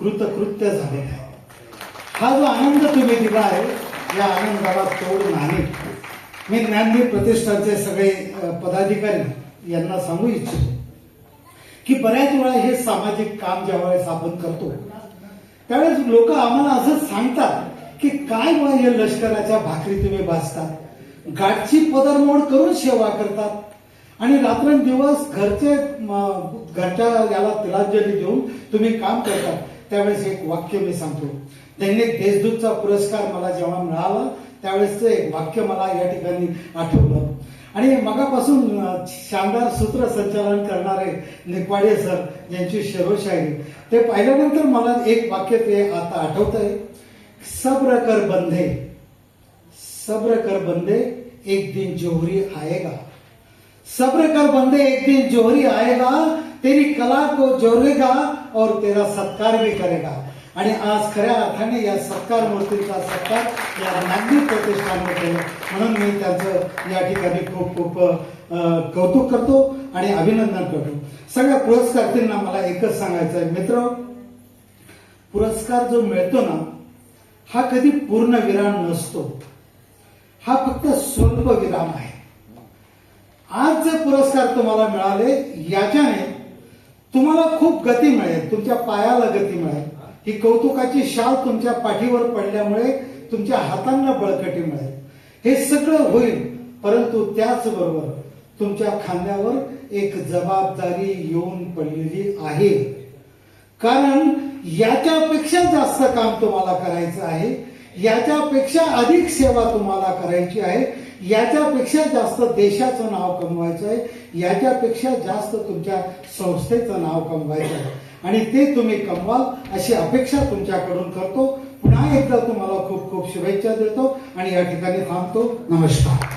कृतकृत्य झालेला आहे हा जो आनंद तुम्ही दिला आहे या आनंदाला तोड नाही. मी ज्ञानदीप प्रतिष्ठानचे सगळे पदाधिकारी यांना सांगू इच्छितो की बऱ्याच वेळा हे सामाजिक काम ज्या वेळेस आपण करतो त्यावेळेस लोक आम्हाला असं सांगतात की काय बा हे लष्कराच्या भाकरी तुम्ही भाजतात गाठची पदरमोड करून सेवा करतात आणि रात्रंदिवस घरचे घरच्या याला तिलांजली देऊन तुम्ही काम करतात. त्यावेळेस एक वाक्य मी सांगतो. दैनिक देशदूतचा पुरस्कार मला जेव्हा मिळाला त्यावेळेसचं एक वाक्य मला या ठिकाणी आठवलं. आणि मगापासून शानदार सूत्रसंचालन करणारे निकवाडे सर यांची शेरोशायरी ते पाहिल्यानंतर मला एक वाक्य ते आता आठवत आहे सब्र कर बंधे सब्र कर बंदे एक दिन जोहरी आएगा सब्र कर बंदे एक दिन जोहरी आएगा तेरी कला को जोरेगा और तेरा सत्कार भी करेगा। आणि आज खऱ्या अर्थाने या सत्कार मूर्तीचा सत्कार या ज्ञानदीप प्रतिष्ठानमध्ये म्हणून मी त्यांचं या ठिकाणी खूप खूप कौतुक करतो आणि अभिनंदन करतो. सगळ्या पुरस्कारार्थींना मला एकच सांगायचं आहे. मित्र पुरस्कार जो मिळतो ना हा कधी पूर्ण विराम नसतो. हा फक्त स्वल्प विराम आहे. आज जे पुरस्कार तुम्हाला मिळाले याच्याने तुम्हाला खूप गती मिळेल तुमच्या पायाला गती मिळेल. ही कौतुकाची शाल तुमच्या पाठीवर पडल्यामुळे तुमच्या हातांना बळकटी मिळेल. हे सगळं होईल परंतु त्याचबरोबर तुमच्या खांद्यावर एक जबाबदारी येऊन पडलेली आहे. कारण याच्यापेक्षा जास्त काम तुम्हाला करायचं आहे याच्यापेक्षा अधिक सेवा तुम्हाला करायची आहे याच्यापेक्षा जास्त देशाचं नाव कमवायचं आहे. याच्यापेक्षा जास्त तुमच्या संस्थेचं नाव कमवायचं आहे. आणि ते तुम्ही कमवाल अशी अपेक्षा तुमच्याकडून करतो. पुन्हा एकदा तुम्हाला खूप खूप शुभेच्छा देतो आणि या ठिकाणी थांबतो. नमस्कार.